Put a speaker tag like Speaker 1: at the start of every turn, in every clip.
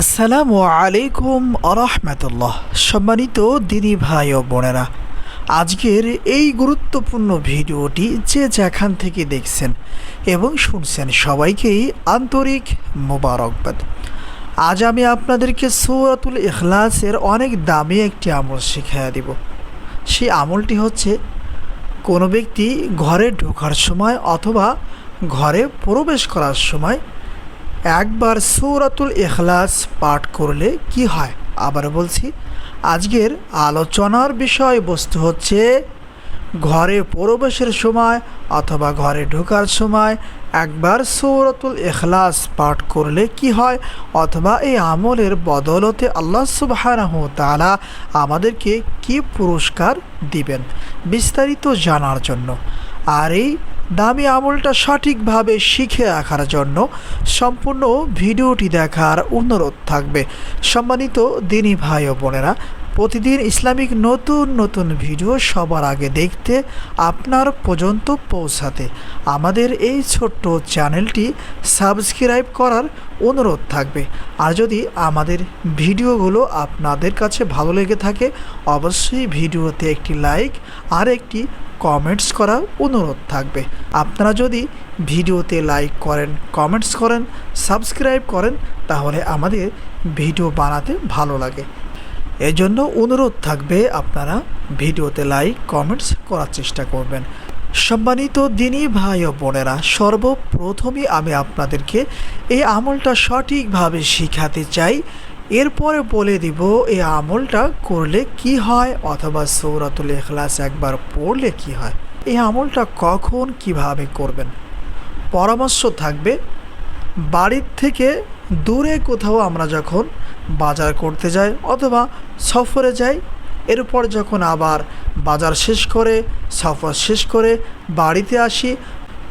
Speaker 1: আসসালামু আলাইকুম আরহামতুল্লাহ। সম্মানিত দিদি ভাই ও বোনেরা, আজকের এই গুরুত্বপূর্ণ ভিডিওটি যে যেখান থেকে দেখছেন এবং শুনছেন সবাইকেই আন্তরিক মোবারকবাদ। আজ আমি আপনাদেরকে সৌরাতুল ইখলাসের অনেক দামি একটি আমল শিখিয়ে দেব। সেই আমলটি হচ্ছে, কোনো ব্যক্তি ঘরে ঢোকার সময় অথবা ঘরে প্রবেশ করার সময় একবার সৌরাতুল এখলাস পাঠ করলে কি হয়? আবার বলছি, আজকের আলোচনার বিষয়বস্তু হচ্ছে ঘরে প্রবেশের সময় অথবা ঘরে ঢোকার সময় একবার সৌরাতুল এখলাস পাঠ করলে কি হয়? অথবা এই আমলের বদলতে আল্লাহ সুবহানাহু তাআলা আমাদেরকে কি পুরস্কার দিবেন? বিস্তারিত জানার জন্য। আর এই দামি আমলটা সঠিকভাবে শিখে রাখার জন্য সম্পূর্ণ ভিডিওটি দেখার অনুরোধ থাকবে। সম্মানিত দিনী ভাই ও বোনেরা প্রতিদিন ইসলামিক নতুন নতুন ভিডিও সবার আগে দেখতে আপনার পর্যন্ত পৌঁছাতে। আমাদের এই ছোট্ট চ্যানেলটি সাবস্ক্রাইব করার অনুরোধ থাকবে। আর যদি আমাদের ভিডিওগুলো আপনাদের কাছে ভালো লেগে থাকে, অবশ্যই ভিডিওতে একটি লাইক আর একটি কমেন্টস করার অনুরোধ থাকবে। আপনারা যদি ভিডিওতে লাইক করেন, কমেন্টস করেন, সাবস্ক্রাইব করেন, তাহলে আমাদের ভিডিও বানাতে ভালো লাগে। এজন্য অনুরোধ থাকবে আপনারা ভিডিওতে লাইক, কমেন্টস করার চেষ্টা করবেন। সম্মানিত দিনই ভাই ও বোনেরা, সর্বপ্রথমই আমি আপনাদেরকে এই আমলটা সঠিকভাবে শিখাতে চাই। এরপরে বলে দিব এই আমলটা করলে কি হয় অথবা সৌরাতুল এখলাস একবার পড়লে কি হয়। এই আমলটা কখন কীভাবে করবেন? পরামর্শ থাকবে, বাড়ির থেকে দূরে কোথাও আমরা যখন বাজার করতে যাই অথবা সফরে যাই, এরপর যখন আবার বাজার শেষ করে, সফর শেষ করে বাড়িতে আসি,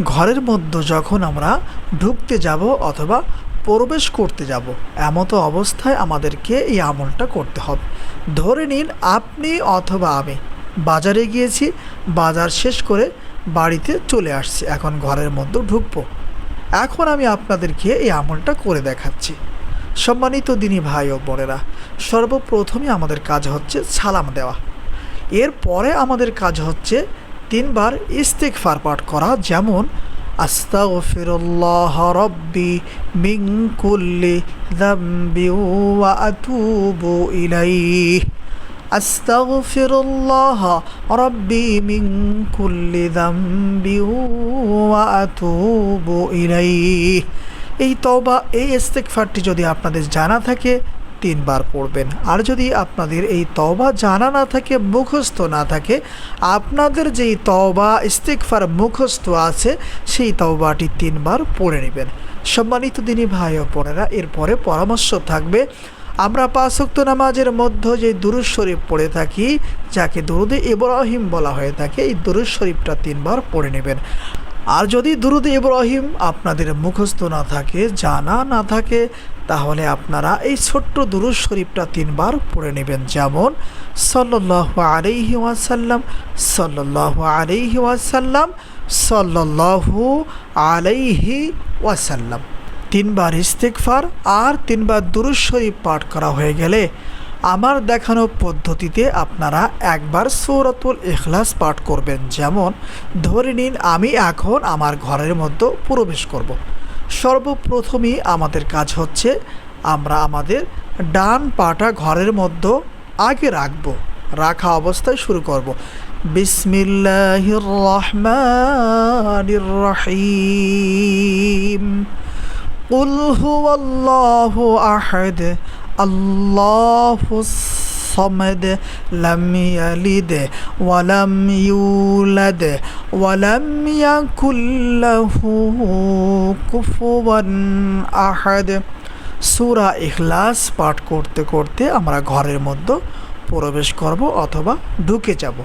Speaker 1: ঘরের মধ্যে যখন আমরা ঢুকতে যাব অথবা প্রবেশ করতে যাব, এমতো অবস্থায় আমাদেরকে এই আমলটা করতে হবে। ধরে নিন আপনি অথবা আমি বাজারে গিয়েছি, বাজার শেষ করে বাড়িতে চলে আসছি, এখন ঘরের মধ্যে ঢুকবো। এখন আমি আপনাদেরকে এই আমলটা করে দেখাচ্ছি। সম্মানিত দিনী ভাই ও বোনেরা সর্বপ্রথমে আমাদের কাজ হচ্ছে সালাম দেওয়া। এরপরে আমাদের কাজ হচ্ছে তিনবার ইস্তেকফার পাঠ করা, যেমন, আস্তাগফিরুল্লাহ রব্বি মিন কুল্লি যামবি ওয়া আতুবু ইলাইহি। আস্তাগফিরুল্লাহ রব্বি মিন কুল্লি যামবি ওয়া আতুবু ইলাইহি এই তওবা, এই ইস্তেগফারটি যদি আপনাদের জানা থাকে, তিনবার পড়বেন। আর যদি আপনাদের এই তওবা জানা না থাকে, মুখস্থ না থাকে, আপনাদের যেই তওবা ইস্তেকফার মুখস্থ আছে, সেই তওবাটি তিনবার পড়ে নেবেন। সম্মানিত দিনী ভাই ও বোনেরা, এরপরে পরামর্শ থাকবে আমরা পাঁচক্ত নামাজের মধ্যে যে দুরুজ শরীফ পড়ে থাকি, যাকে দুরুদে ইব্রাহিম বলা হয়ে থাকে, এই দুরুজ শরীফটা তিনবার পড়ে নেবেন। আর যদি দুরুদ ইব্রাহিম আপনাদের মুখস্থ না থাকে, জানা না থাকে, তাহলে আপনারা এই ছোট্ট দুরুদ শরীফটা তিনবার পড়ে নেবেন। যেমন সল্লাহ আলাইহি ওয়াসাল্লাম সল্লাহ আলাইহি ওয়াসাল্লাম সল্লাহু আলাইহি ওয়াসাল্লাম। তিনবার ইস্তেকফার আর তিনবার দুরুদ পাঠ করা হয়ে গেলে আমার দেখানো পদ্ধতিতে আপনারা একবার সৌরাতুল এখলাস পাঠ করবেন। যেমন, ধরে নিন আমি এখন আমার ঘরের মধ্যে প্রবেশ করব। সর্বপ্রথমই আমাদের কাজ হচ্ছে আমরা আমাদের ডান পাটা ঘরের মধ্যে আগে রাখব, রাখা অবস্থায় শুরু করব। বিসমিল্লাহির রহমান রহিম। قل هو الله أحد الله الصمد لم يلد ولم يولد ولم يكن له كفوا أحد সুরা ইখলাস পাঠ করতে করতে আমরা ঘরের মধ্যে প্রবেশ করব অথবা ঢুকে যাব।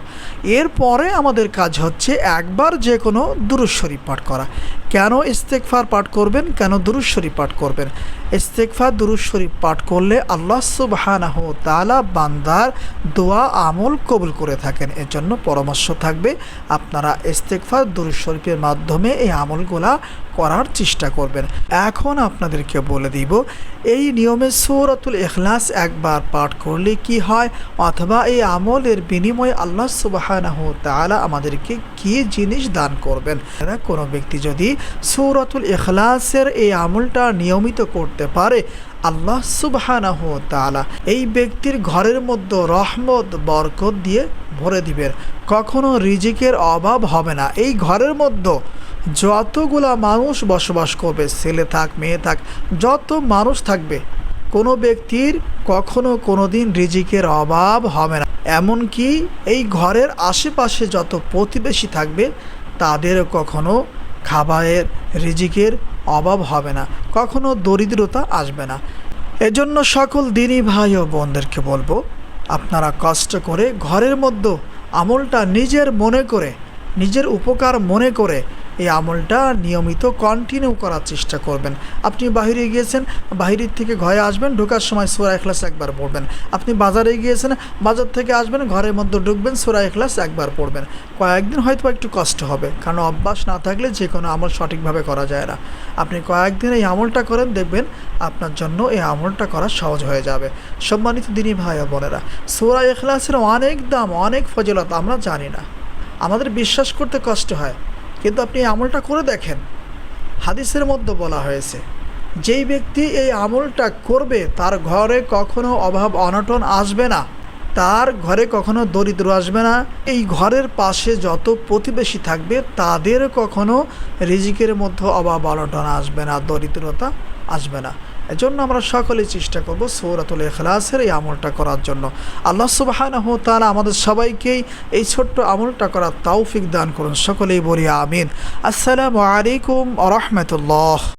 Speaker 1: এরপরে আমাদের কাজ হচ্ছে একবার যে কোনো দুরুদ শরীফ পাঠ করা। কেন ইস্তেকফার পাঠ করবেন? কেন দুরুশ্বরী পাঠ করবেন? ইস্তেকফার দুরুশ্বরী পাঠ করলে আল্লাহ সুবাহানাহ তালা বান্দার দোয়া, আমল কবুল করে থাকেন। এর জন্য পরামর্শ থাকবে, আপনারা ইস্তেকফার দুরুশরীফের মাধ্যমে এই আমলগুলা করার চেষ্টা করবেন। এখন আপনাদেরকে বলে দিব, এই নিয়মে সৌরাতুল এখলাস একবার পাঠ করলে কি হয়? অথবা এই আমলের বিনিময়ে আল্লাহ সুবাহানাহ তালা আমাদেরকে কি জিনিস দান করবেন? কোনো ব্যক্তি যদি সৌরতুল এখলাসের এই আমলটা নিয়মিত করতে পারে, আল্লাহ সুবহানাহ তাআলা এই ব্যক্তির ঘরের মধ্যে রহমত, বরকত দিয়ে ভরে দিবেন। কখনো রিজিকের অভাব হবে না। এই ঘরের মধ্যে যতগুলা মানুষ বসবাস করবে, ছেলে থাক, মেয়ে থাক, যত মানুষ থাকবে, কোনো ব্যক্তির কখনো কোনো দিন রিজিকের অভাব হবে না। এমনকি এই ঘরের আশেপাশে যত প্রতিবেশী থাকবে তাদেরও কখনো খাবারের রিজিকের অভাব হবে না, কখনো দরিদ্রতা আসবে না। এজন্য সকল দিনী ভাই ও বোনদেরকে বলব, আপনারা কষ্ট করে ঘরের মধ্যে আমলটা নিজের মনে করে, নিজের উপকার মনে করে এই আমলটা নিয়মিত কন্টিনিউ করার চেষ্টা করবেন। আপনি বাহিরে গিয়েছেন, বাহিরের থেকে ঘরে আসবেন, ঢোকার সময় সোরা এখলাস একবার পড়বেন। আপনি বাজারে গিয়েছেন, বাজার থেকে আসবেন, ঘরের মধ্যে ঢুকবেন, সোরা এখলাস একবার পড়বেন। কয়েকদিন হয়তো একটু কষ্ট হবে, কারণ অভ্যাস না থাকলে যে কোনো আমল সঠিকভাবে করা যায় না। আপনি কয়েকদিন এই আমলটা করেন, দেখবেন আপনার জন্য এই আমলটা করা সহজ হয়ে যাবে। সম্মানিত দিনী ভাই বোনেরা, সোরা এখলাসের অনেক দাম, অনেক ফজলত আমরা জানি না। আমাদের বিশ্বাস করতে কষ্ট হয়। কিন্তু আপনি এই আমলটা করে দেখেন। হাদিসের মধ্যে বলা হয়েছে, যেই ব্যক্তি এই আমলটা করবে, তার ঘরে কখনো অভাব অনটন আসবে না। তার ঘরে কখনো দরিদ্র আসবে না। এই ঘরের পাশে যত প্রতিবেশী থাকবে, তাদের কখনো রিজিকের মধ্যে অভাব অনটন আসবে না, দরিদ্রতা আসবে না। এজন্য আমরা সকলেই চেষ্টা করব সৌরাতুল এখলাসের এই আমলটা করার জন্য। আল্লাহ সুবাহানহ তারা আমাদের সবাইকেই এই ছোট্ট আমলটা করার তাওফিক দান করুন। সকলেই বলি আমিন। আসসালামু আলাইকুম আ রহমতুল্লাহ।